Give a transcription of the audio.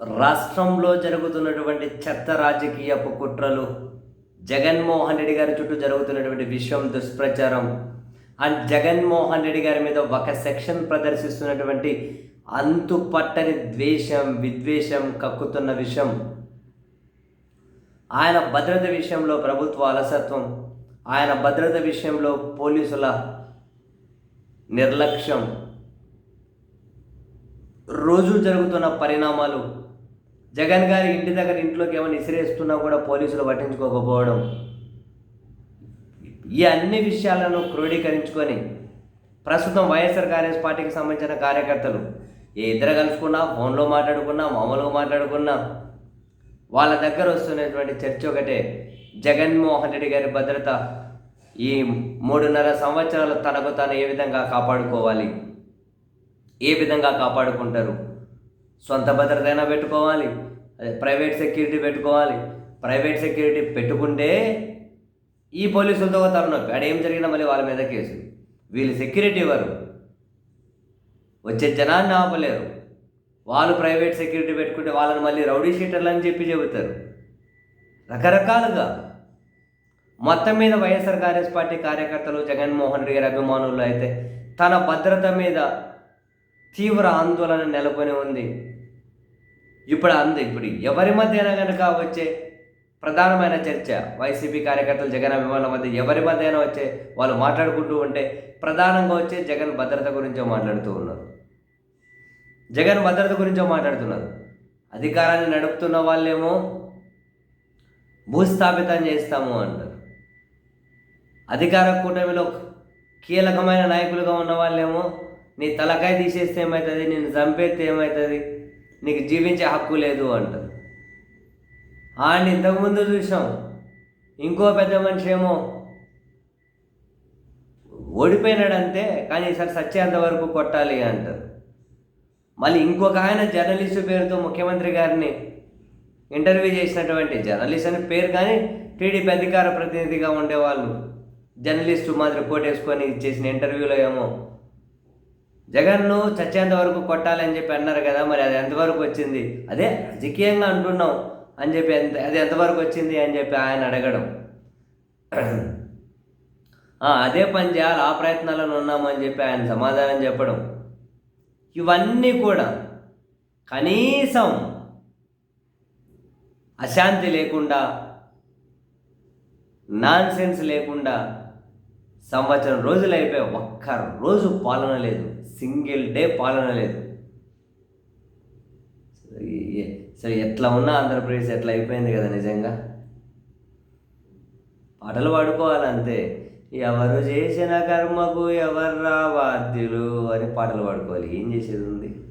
రాష్ట్రంలో జరుగుతున్నటువంటి చెత్త రాజకీయపు కుట్రలు జగన్మోహన్ రెడ్డి గారి చుట్టూ జరుగుతున్నటువంటి విషయం దుష్ప్రచారం అండ్ జగన్మోహన్ రెడ్డి గారి మీద ఒక సెక్షన్ ప్రదర్శిస్తున్నటువంటి అంతు పట్టని ద్వేషం విద్వేషం కక్కుతున్న విషయం. ఆయన భద్రత విషయంలో ప్రభుత్వ అలసత్వం ఆయన భద్రత విషయంలో పోలీసుల నిర్లక్ష్యం. రోజు జరుగుతున్న పరిణామాలు జగన్ గారి ఇంటి దగ్గర ఇంట్లోకి ఏమైనా ఇసిరేస్తున్నా కూడా పోలీసులు పట్టించుకోకపోవడం. ఈ అన్ని విషయాలను క్రోడీకరించుకొని ప్రస్తుతం వైఎస్ఆర్ కాంగ్రెస్ పార్టీకి సంబంధించిన కార్యకర్తలు ఏ ఇద్దరు కలుసుకున్నా ఫోన్లో మాట్లాడుకున్నా మామూలుగా మాట్లాడుకున్నా వాళ్ళ దగ్గర వస్తున్నటువంటి చర్చ ఒకటే. జగన్మోహన్ రెడ్డి గారి భద్రత ఈ మూడున్నర సంవత్సరాలు తనకు తాను ఏ విధంగా కాపాడుకోవాలి? ఏ విధంగా కాపాడుకుంటారు? సొంత భద్రత అయినా పెట్టుకోవాలి. అదే ప్రైవేట్ సెక్యూరిటీ పెట్టుకోవాలి. ప్రైవేట్ సెక్యూరిటీ పెట్టుకుంటే ఈ పోలీసులతో తలనొప్పి ఆడ ఏం జరిగినా మళ్ళీ వాళ్ళ మీద కేసు. వీళ్ళు సెక్యూరిటీ ఇవ్వరు వచ్చే జనాన్ని ఆపలేరు. వాళ్ళు ప్రైవేట్ సెక్యూరిటీ పెట్టుకుంటే వాళ్ళని మళ్ళీ రౌడీ షీటర్లు అని చెప్పి చెబుతారు. రకరకాలుగా. మొత్తం మీద వైఎస్ఆర్ కాంగ్రెస్ పార్టీ కార్యకర్తలు జగన్మోహన్ రెడ్డి గారి అభిమానులు అయితే తన భద్రత మీద తీవ్ర ఆందోళన నెలకొని ఉంది. ఇప్పుడు అంది ఇప్పుడు ఎవరి మధ్యన కనుక వచ్చే ప్రధానమైన చర్చ వైసీపీ కార్యకర్తలు జగన్ అభిమానుల మధ్య ఎవరి మధ్యన వచ్చే వాళ్ళు మాట్లాడుకుంటూ ఉంటే ప్రధానంగా వచ్చే జగన్ భద్రత గురించో మాట్లాడుతూ ఉన్నారు. జగన్ భద్రత గురించో మాట్లాడుతున్నారు. అధికారాన్ని నడుపుతున్న వాళ్ళేమో భూస్థాపితం చేస్తాము అంటారు. అధికార కూటమిలో కీలకమైన నాయకులుగా ఉన్న వాళ్ళేమో నీ తలకాయ తీసేస్తే ఏమవుతుంది నేను చంపేస్తే ఏమవుతుంది నీకు జీవించే హక్కు లేదు అంటారు ఆయన ఇంతకుముందు చూసాం ఇంకో పెద్ద మనిషి ఏమో ఓడిపోయినాడంతే కానీ ఈసారి సచ్చేంత వరకు కొట్టాలి అంటారు మళ్ళీ ఇంకొక ఆయన జర్నలిస్టు పేరుతో ముఖ్యమంత్రి గారిని ఇంటర్వ్యూ చేసినటువంటి జర్నలిస్ట్ అని పేరు కానీ టీడీపీ అధికార ప్రతినిధిగా ఉండేవాళ్ళు. జర్నలిస్టు మాదిరి కోటేసుకొని చేసిన ఇంటర్వ్యూలో ఏమో జగన్ను చచ్చేంత వరకు కొట్టాలని చెప్పి అన్నారు కదా మరి అది ఎంతవరకు వచ్చింది? అదే రాజకీయంగా అంటున్నాం అని చెప్పి ఎంత అది ఎంతవరకు వచ్చింది అని చెప్పి ఆయన అడగడం. అదే పని చేయాలి ఆ ప్రయత్నాలను ఉన్నామని చెప్పి ఆయన సమాధానం చెప్పడం. ఇవన్నీ కూడా కనీసం అశాంతి లేకుండా నాన్సెన్స్ లేకుండా సంవత్సరం రోజులు అయిపోయి ఒక్క రోజు పాలన లేదు. సింగిల్ డే పాలన లేదు. సరే ఎట్లా ఉన్నా ఆంధ్రప్రదేశ్ ఎట్లా అయిపోయింది కదా నిజంగా? పాటలు పాడుకోవాలంతే. ఎవరు చేసిన కర్మకు ఎవర్రా బాధ్యులు అని పాటలు పాడుకోవాలి. ఏం చేసేది ఉంది?